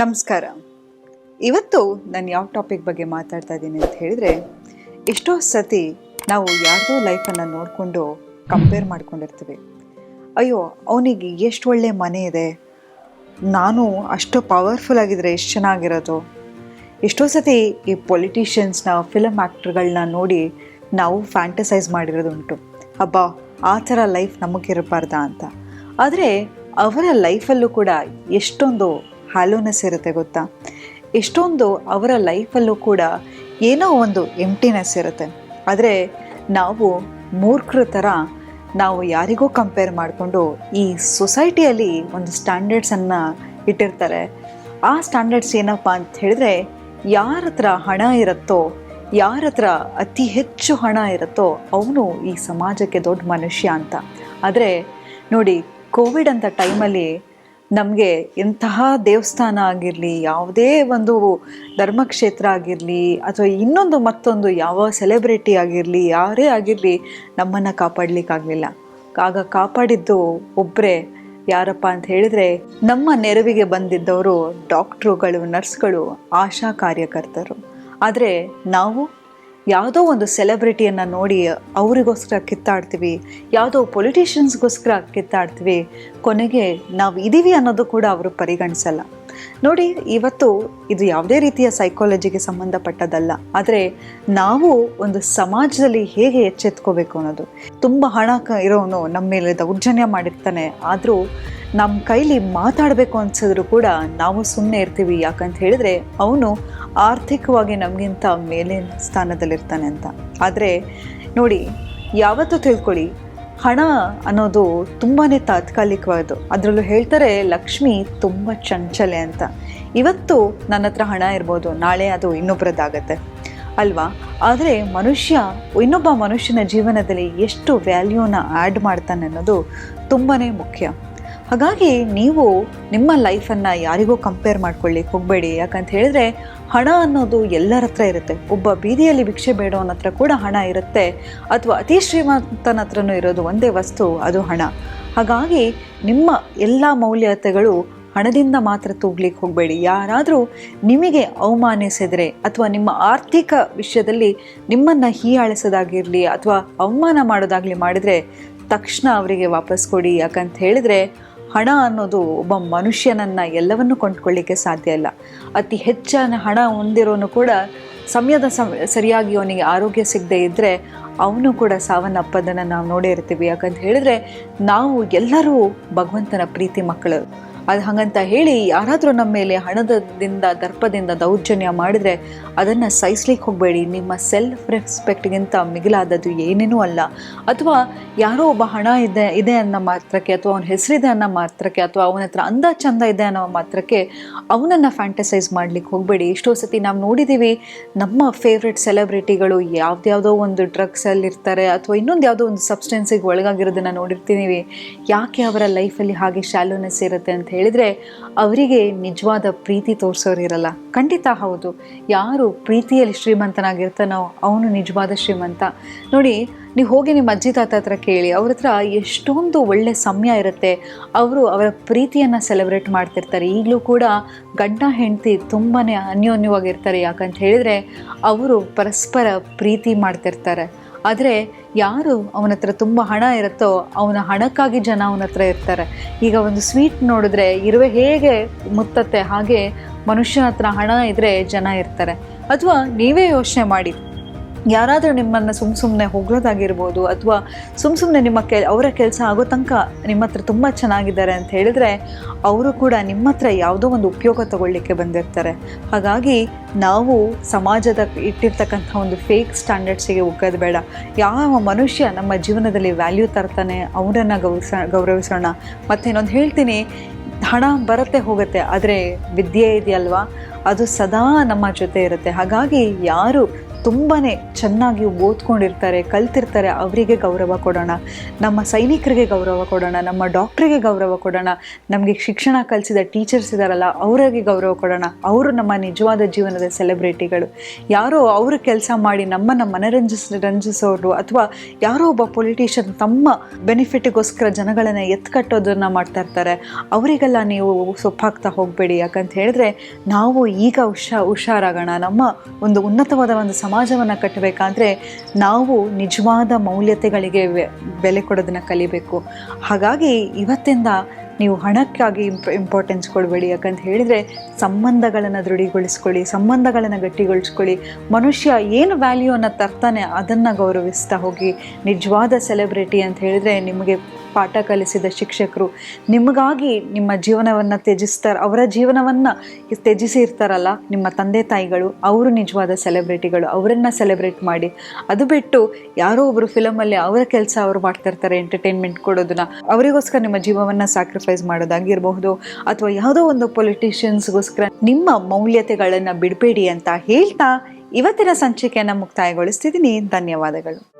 ನಮಸ್ಕಾರ. ಇವತ್ತು ನಾನು ಯಾವ ಟಾಪಿಕ್ ಬಗ್ಗೆ ಮಾತಾಡ್ತಾ ಇದ್ದೀನಿ ಅಂತ ಹೇಳಿದರೆ, ಎಷ್ಟೋ ಸತಿ ನಾವು ಯಾರದೋ ಲೈಫನ್ನು ನೋಡಿಕೊಂಡು ಕಂಪೇರ್ ಮಾಡ್ಕೊಂಡಿರ್ತೀವಿ. ಅಯ್ಯೋ, ಅವನಿಗೆ ಎಷ್ಟು ಒಳ್ಳೆ ಮನೆ ಇದೆ, ನಾನು ಅಷ್ಟು ಪವರ್ಫುಲ್ ಆಗಿದ್ರೆ ಎಷ್ಟು ಚೆನ್ನಾಗಿರೋದು. ಎಷ್ಟೋ ಸತಿ ಈ ಪೊಲಿಟಿಷಿಯನ್ಸ್ನ ಫಿಲಮ್ ಆ್ಯಕ್ಟ್ರ್ಗಳನ್ನ ನೋಡಿ ನಾವು ಫ್ಯಾಂಟಸೈಸ್ ಮಾಡಿರೋದುಂಟು ಹಬ್ಬ ಆ ಥರ ಲೈಫ್ ನಮಗಿರಬಾರ್ದಾ ಅಂತ. ಆದರೆ ಅವರ ಲೈಫಲ್ಲೂ ಕೂಡ ಎಷ್ಟೊಂದು ಹ್ಯಾಲೋನೆಸ್ ಇರುತ್ತೆ ಗೊತ್ತಾ? ಎಷ್ಟೊಂದು ಅವರ ಲೈಫಲ್ಲೂ ಕೂಡ ಏನೋ ಒಂದು ಎಂಟಿನೆಸ್ ಇರುತ್ತೆ. ಆದರೆ ನಾವು ಮೂರ್ಖರ ಥರ ನಾವು ಯಾರಿಗೂ ಕಂಪೇರ್ ಮಾಡಿಕೊಂಡು ಈ ಸೊಸೈಟಿಯಲ್ಲಿ ಒಂದು ಸ್ಟ್ಯಾಂಡರ್ಡ್ಸನ್ನು ಇಟ್ಟಿರ್ತಾರೆ. ಆ ಸ್ಟ್ಯಾಂಡರ್ಡ್ಸ್ ಏನಪ್ಪ ಅಂತ ಹೇಳಿದ್ರೆ ಯಾರ ಹತ್ರ ಹಣ ಇರುತ್ತೋ, ಯಾರ ಹತ್ರ ಅತಿ ಹೆಚ್ಚು ಹಣ ಇರುತ್ತೋ ಅವನು ಈ ಸಮಾಜಕ್ಕೆ ದೊಡ್ಡ ಮನುಷ್ಯ ಅಂತ. ಆದರೆ ನೋಡಿ, ಕೋವಿಡ್ ಅಂತ ಟೈಮಲ್ಲಿ ನಮಗೆ ಎಂತಹ ದೇವಸ್ಥಾನ ಆಗಿರಲಿ, ಯಾವುದೇ ಒಂದು ಧರ್ಮಕ್ಷೇತ್ರ ಆಗಿರಲಿ, ಅಥವಾ ಇನ್ನೊಂದು ಮತ್ತೊಂದು ಯಾವ ಸೆಲೆಬ್ರಿಟಿ ಆಗಿರಲಿ, ಯಾರೇ ಆಗಿರಲಿ ನಮ್ಮನ್ನು ಕಾಪಾಡಲಿಕ್ಕಾಗಲಿಲ್ಲ. ಆಗ ಕಾಪಾಡಿದ್ದು ಒಬ್ಬರೇ ಯಾರಪ್ಪ ಅಂತ ಹೇಳಿದ್ರೆ, ನಮ್ಮ ನೆರವಿಗೆ ಬಂದಿದ್ದವರು ಡಾಕ್ಟ್ರುಗಳು ನರ್ಸ್ಗಳು ಆಶಾ ಕಾರ್ಯಕರ್ತರು. ಆದರೆ ನಾವು ಯಾವುದೋ ಒಂದು ಸೆಲೆಬ್ರಿಟಿಯನ್ನು ನೋಡಿ ಅವರಿಗೋಸ್ಕರ ಕಿತ್ತಾಡ್ತೀವಿ, ಯಾವುದೋ ಪೊಲಿಟಿಷಿಯನ್ಸ್ಗೋಸ್ಕರ ಕಿತ್ತಾಡ್ತೀವಿ, ಕೊನೆಗೆ ನಾವು ಇದ್ದೀವಿ ಅನ್ನೋದು ಕೂಡ ಅವರು ಪರಿಗಣಿಸಲ್ಲ. ನೋಡಿ, ಇವತ್ತು ಇದು ಯಾವುದೇ ರೀತಿಯ ಸೈಕಾಲಜಿಗೆ ಸಂಬಂಧಪಟ್ಟದಲ್ಲ ಆದರೆ ನಾವು ಒಂದು ಸಮಾಜದಲ್ಲಿ ಹೇಗೆ ಎಚ್ಚೆತ್ಕೋಬೇಕು ಅನ್ನೋದು. ತುಂಬ ಹಣ ಇರೋನು ನಮ್ಮ ಮೇಲೆ ದೌರ್ಜನ್ಯ ಮಾಡಿರ್ತಾನೆ, ಆದರೂ ನಮ್ಮ ಕೈಲಿ ಮಾತಾಡಬೇಕು ಅನ್ಸಿದ್ರು ಕೂಡ ನಾವು ಸುಮ್ಮನೆ ಇರ್ತೀವಿ. ಯಾಕಂತ ಹೇಳಿದ್ರೆ ಅವನು ಆರ್ಥಿಕವಾಗಿ ನಮಗಿಂತ ಮೇಲಿನ ಸ್ಥಾನದಲ್ಲಿರ್ತಾನೆ ಅಂತ. ಆದರೆ ನೋಡಿ, ಯಾವತ್ತೂ ತಿಳ್ಕೊಳ್ಳಿ ಹಣ ಅನ್ನೋದು ತುಂಬಾ ತಾತ್ಕಾಲಿಕವಾದ್ದು. ಅದರಲ್ಲೂ ಹೇಳ್ತಾರೆ, ಲಕ್ಷ್ಮಿ ತುಂಬ ಚಂಚಲೆ ಅಂತ. ಇವತ್ತು ನನ್ನ ಹತ್ರ ಹಣ ಇರ್ಬೋದು, ನಾಳೆ ಅದು ಇನ್ನೊಬ್ಬರದ್ದಾಗತ್ತೆ ಅಲ್ವಾ? ಆದರೆ ಮನುಷ್ಯ, ಇನ್ನೊಬ್ಬ ಮನುಷ್ಯನ ಜೀವನದಲ್ಲಿ ಎಷ್ಟು ವ್ಯಾಲ್ಯೂನ ಆ್ಯಡ್ ಮಾಡ್ತಾನೆ ಅನ್ನೋದು ತುಂಬಾ ಮುಖ್ಯ. ಹಾಗಾಗಿ ನೀವು ನಿಮ್ಮ ಲೈಫನ್ನು ಯಾರಿಗೂ ಕಂಪೇರ್ ಮಾಡ್ಕೊಳ್ಳಿಕ್ಕೆ ಹೋಗಬೇಡಿ. ಯಾಕಂತ ಹೇಳಿದ್ರೆ ಹಣ ಅನ್ನೋದು ಎಲ್ಲರ ಹತ್ರ ಇರುತ್ತೆ. ಒಬ್ಬ ಬೀದಿಯಲ್ಲಿ ಭಿಕ್ಷೆ ಬೇಡೋನ ಹತ್ರ ಕೂಡ ಹಣ ಇರುತ್ತೆ. ಅಥವಾ ಅತಿ ಶ್ರೀಮಂತನ ಹತ್ರನೂ ಇರೋದು ಒಂದೇ ವಸ್ತು, ಅದು ಹಣ. ಹಾಗಾಗಿ ನಿಮ್ಮ ಎಲ್ಲ ಮೌಲ್ಯತೆಗಳು ಹಣದಿಂದ ಮಾತ್ರ ತೂಗ್ಲಿಕ್ಕೆ ಹೋಗಬೇಡಿ. ಯಾರಾದರೂ ನಿಮಗೆ ಅವಮಾನಿಸಿದರೆ ಅಥವಾ ನಿಮ್ಮ ಆರ್ಥಿಕ ವಿಷಯದಲ್ಲಿ ನಿಮ್ಮನ್ನು ಹೀಯಾಳಿಸೋದಾಗಿರಲಿ ಅಥವಾ ಅವಮಾನ ಮಾಡೋದಾಗಲಿ ಮಾಡಿದರೆ ತಕ್ಷಣ ಅವರಿಗೆ ವಾಪಸ್ ಕೊಡಿ. ಯಾಕಂತ ಹೇಳಿದರೆ ಹಣ ಅನ್ನೋದು ಒಬ್ಬ ಮನುಷ್ಯನನ್ನು ಎಲ್ಲವನ್ನು ಕೊಂಡ್ಕೊಳ್ಳಿಕ್ಕೆ ಸಾಧ್ಯ ಇಲ್ಲ. ಅತಿ ಹೆಚ್ಚಿನ ಹಣ ಹೊಂದಿರೋನು ಕೂಡ ಸಮಯದ ಸಮ, ಸರಿಯಾಗಿ ಅವನಿಗೆ ಆರೋಗ್ಯ ಸಿಗದೆ ಇದ್ದರೆ ಅವನು ಕೂಡ ಸಾವನ್ನಪ್ಪದನ್ನು ನಾವು ನೋಡೇ ಇರ್ತೀವಿ. ಯಾಕಂತ ಹೇಳಿದರೆ ನಾವು ಎಲ್ಲರೂ ಭಗವಂತನ ಪ್ರೀತಿ ಮಕ್ಕಳು. ಅದು ಹಾಗಂತ ಹೇಳಿ ಯಾರಾದರೂ ನಮ್ಮ ಮೇಲೆ ಹಣದಿಂದ, ದರ್ಪದಿಂದ ದೌರ್ಜನ್ಯ ಮಾಡಿದರೆ ಅದನ್ನು ಸಹಿಸ್ಲಿಕ್ಕೆ ಹೋಗಬೇಡಿ. ನಿಮ್ಮ ಸೆಲ್ಫ್ ರೆಸ್ಪೆಕ್ಟ್ಗಿಂತ ಮಿಗಿಲಾದದ್ದು ಏನೇನೂ ಅಲ್ಲ. ಅಥವಾ ಯಾರೋ ಒಬ್ಬ ಹಣ ಇದೆ ಇದೆ ಅನ್ನೋ ಮಾತ್ರಕ್ಕೆ, ಅಥವಾ ಅವನ ಹೆಸರಿದೆ ಅನ್ನೋ ಮಾತ್ರಕ್ಕೆ, ಅಥವಾ ಅವನ ಹತ್ರ ಅಂದ ಚಂದ ಇದೆ ಅನ್ನೋ ಮಾತ್ರಕ್ಕೆ ಅವನನ್ನು ಫ್ಯಾಂಟಸೈಸ್ ಮಾಡ್ಲಿಕ್ಕೆ ಹೋಗಬೇಡಿ. ಎಷ್ಟೋ ಸತಿ ನಾವು ನೋಡಿದ್ದೀವಿ ನಮ್ಮ ಫೇವ್ರೆಟ್ ಸೆಲೆಬ್ರಿಟಿಗಳು ಯಾವ್ದ್ಯಾವುದೋ ಒಂದು ಡ್ರಗ್ಸಲ್ಲಿರ್ತಾರೆ ಅಥವಾ ಇನ್ನೊಂದು ಯಾವುದೋ ಒಂದು ಸಬ್ಸ್ಟೆನ್ಸಿಗೆ ಒಳಗಾಗಿರೋದನ್ನು ನೋಡಿರ್ತೀನಿ ಯಾಕೆ ಅವರ ಲೈಫಲ್ಲಿ ಹಾಗೆ ಶಾಲೋನೆಸ್ ಇರುತ್ತೆ ಅಂತ ಹೇಳಿದರೆ ಅವರಿಗೆ ನಿಜವಾದ ಪ್ರೀತಿ ತೋರಿಸೋರು ಇರಲ್ಲ. ಖಂಡಿತ ಹೌದು. ಯಾರು ಪ್ರೀತಿಯಲ್ಲಿ ಶ್ರೀಮಂತನಾಗಿರ್ತಾನೋ ಅವನು ನಿಜವಾದ ಶ್ರೀಮಂತ. ನೋಡಿ, ನೀವು ಹೋಗಿ ನಿಮ್ಮ ಅಜ್ಜಿ ತಾತ ಹತ್ರ ಕೇಳಿ, ಅವ್ರ ಹತ್ರ ಎಷ್ಟೊಂದು ಒಳ್ಳೆ ಸಮಯ ಇರುತ್ತೆ. ಅವರು ಅವರ ಪ್ರೀತಿಯನ್ನು ಸೆಲೆಬ್ರೇಟ್ ಮಾಡ್ತಿರ್ತಾರೆ. ಈಗಲೂ ಕೂಡ ಗಂಡ, ಹೆಂಡತಿ ತುಂಬಾ ಅನ್ಯೋನ್ಯವಾಗಿರ್ತಾರೆ ಯಾಕಂತ ಹೇಳಿದರೆ, ಅವರು ಪರಸ್ಪರ ಪ್ರೀತಿ ಮಾಡ್ತಿರ್ತಾರೆ. ಆದರೆ ಯಾರು ಅವನ ಹತ್ರ ತುಂಬ ಹಣ ಇರುತ್ತೋ ಅವನ ಹಣಕ್ಕಾಗಿ ಜನ ಅವನ ಹತ್ರ ಇರ್ತಾರೆ. ಈಗ ಒಂದು ಸ್ವೀಟ್ ನೋಡಿದ್ರೆ ಇರುವೆ ಹೇಗೆ ಮುತ್ತತ್ತೆ ಹಾಗೆ ಮನುಷ್ಯನ ಹತ್ರ ಹಣ ಇದ್ದರೆ ಜನ ಇರ್ತಾರೆ. ಅಥವಾ ನೀವೇ ಯೋಚನೆ ಮಾಡಿ. ಯಾರಾದರೂ ನಿಮ್ಮನ್ನು ಸುಮ್ಮ ಸುಮ್ಮನೆ ಹೊಗಳೋದಾಗಿರ್ಬೋದು ಅಥವಾ ಸುಮ್ಮ ಸುಮ್ಮನೆ ನಿಮ್ಮ ಕೆ, ಅವರ ಕೆಲಸ ಆಗೋ ತನಕ ನಿಮ್ಮ ಹತ್ರ ತುಂಬ ಚೆನ್ನಾಗಿದ್ದಾರೆ ಅಂತ ಹೇಳಿದರೆ ಅವರು ಕೂಡ ನಿಮ್ಮ ಹತ್ರ ಯಾವುದೋ ಒಂದು ಉಪಯೋಗ ತಗೊಳ್ಳಿಕ್ಕೆ ಬಂದಿರ್ತಾರೆ. ಹಾಗಾಗಿ ನಾವು ಸಮಾಜದ ಇಟ್ಟಿರ್ತಕ್ಕಂಥ ಒಂದು ಫೇಕ್ ಸ್ಟ್ಯಾಂಡರ್ಡ್ಸಿಗೆ ಉಗ್ಗೋದು ಬೇಡ. ಯಾವ ಮನುಷ್ಯ ನಮ್ಮ ಜೀವನದಲ್ಲಿ ವ್ಯಾಲ್ಯೂ ತರ್ತಾನೆ ಅವರನ್ನು ಗೌರವಿಸ, ಗೌರವಿಸೋಣ. ಮತ್ತು ಇನ್ನೊಂದು ಹೇಳ್ತೀನಿ, ಹಣ ಬರುತ್ತೆ ಹೋಗುತ್ತೆ, ಆದರೆ ವಿದ್ಯೆ ಇದೆಯಲ್ವಾ? ಅದು ಸದಾ ನಮ್ಮ ಜೊತೆ ಇರುತ್ತೆ. ಹಾಗಾಗಿ ಯಾರು ತುಂಬಾ ಚೆನ್ನಾಗಿ ಓದ್ಕೊಂಡಿರ್ತಾರೆ, ಕಲ್ತಿರ್ತಾರೆ, ಅವರಿಗೆ ಗೌರವ ಕೊಡೋಣ. ನಮ್ಮ ಸೈನಿಕರಿಗೆ ಗೌರವ ಕೊಡೋಣ, ನಮ್ಮ ಡಾಕ್ಟ್ರಿಗೆ ಗೌರವ ಕೊಡೋಣ. ನಮಗೆ ಶಿಕ್ಷಣ ಕಲಿಸಿದ ಟೀಚರ್ಸ್ ಇದ್ದಾರಲ್ಲ ಅವರಿಗೆ ಗೌರವ ಕೊಡೋಣ. ಅವರು ನಮ್ಮ ನಿಜವಾದ ಜೀವನದ ಸೆಲೆಬ್ರಿಟಿಗಳು. ಯಾರೋ ಅವರು ಕೆಲಸ ಮಾಡಿ ನಮ್ಮನ್ನು ಮನರಂಜಿಸ್, ರಂಜಿಸೋರು ಅಥವಾ ಯಾರೋ ಒಬ್ಬ ಪೊಲಿಟಿಷಿಯನ್ ತಮ್ಮ ಬೆನಿಫಿಟ್ಗೋಸ್ಕರ ಜನಗಳನ್ನು ಎತ್ಕಟ್ಟೋದನ್ನು ಮಾಡ್ತಾ ಇರ್ತಾರೆ. ಅವರಿಗೆಲ್ಲ ನೀವು ಸೊಪ್ಪಾಗ್ತಾ ಹೋಗಬೇಡಿ. ಯಾಕಂತ ಹೇಳಿದ್ರೆ ನಾವು ಈಗ ಹುಷಾ, ಹುಷಾರಾಗೋಣ. ನಮ್ಮ ಒಂದು ಉನ್ನತವಾದ ಒಂದು ಸಮಾಜವನ್ನು ಕಟ್ಟಬೇಕಾದ್ರೆ ನಾವು ನಿಜವಾದ ಮೌಲ್ಯತೆಗಳಿಗೆ ಬೆಲೆ ಕೊಡೋದನ್ನು ಕಲಿಬೇಕು. ಹಾಗಾಗಿ ಇವತ್ತಿಂದ ನೀವು ಹಣಕ್ಕಾಗಿ ಇಂಪ್ ಇಂಪಾರ್ಟೆನ್ಸ್ ಕೊಡಬೇಡಿ. ಯಾಕಂತ ಹೇಳಿದರೆ ಸಂಬಂಧಗಳನ್ನು ದೃಢೀಗೊಳಿಸ್ಕೊಳ್ಳಿ, ಸಂಬಂಧಗಳನ್ನು ಗಟ್ಟಿಗೊಳಿಸ್ಕೊಳ್ಳಿ. ಮನುಷ್ಯ ಏನು ವ್ಯಾಲ್ಯೂ ಅನ್ನೋ ತರ್ತಾನೆ ಅದನ್ನು ಗೌರವಿಸ್ತಾ ಹೋಗಿ. ನಿಜವಾದ ಸೆಲೆಬ್ರಿಟಿ ಅಂತ ಹೇಳಿದರೆ ನಿಮಗೆ ಪಾಠ ಕಲಿಸಿದ ಶಿಕ್ಷಕರು. ನಿಮಗಾಗಿ ನಿಮ್ಮ ಜೀವನವನ್ನು ತ್ಯಜಿಸ್ತಾರೆ, ಅವರ ಜೀವನವನ್ನು ತ್ಯಜಿಸಿ ಇರ್ತಾರಲ್ಲ ನಿಮ್ಮ ತಂದೆ ತಾಯಿಗಳು, ಅವರು ನಿಜವಾದ ಸೆಲೆಬ್ರಿಟಿಗಳು, ಅವರನ್ನು ಸೆಲೆಬ್ರೇಟ್ ಮಾಡಿ. ಅದು ಬಿಟ್ಟು ಯಾರೋ ಒಬ್ಬರು ಫಿಲಮಲ್ಲಿ ಅವರ ಕೆಲಸ ಅವರು ಮಾಡ್ತಿರ್ತಾರೆ ಎಂಟರ್ಟೈನ್ಮೆಂಟ್ ಕೊಡೋದನ್ನ. ಅವರಿಗೋಸ್ಕರ ನಿಮ್ಮ ಜೀವವನ್ನು ಸ್ಯಾಕ್ರಿಫೈಸ್ ಮಾಡೋದಾಗಿರಬಹುದು ಅಥವಾ ಯಾವುದೋ ಒಂದು ಪೊಲಿಟಿಷಿಯನ್ಸ್ಗೋಸ್ಕರ ನಿಮ್ಮ ಮೌಲ್ಯತೆಗಳನ್ನು ಬಿಡಬೇಡಿ ಅಂತ ಹೇಳ್ತಾ ಇವತ್ತಿನ ಸಂಚಿಕೆಯನ್ನು ಮುಕ್ತಾಯಗೊಳಿಸ್ತಿದ್ದೀನಿ. ಧನ್ಯವಾದಗಳು.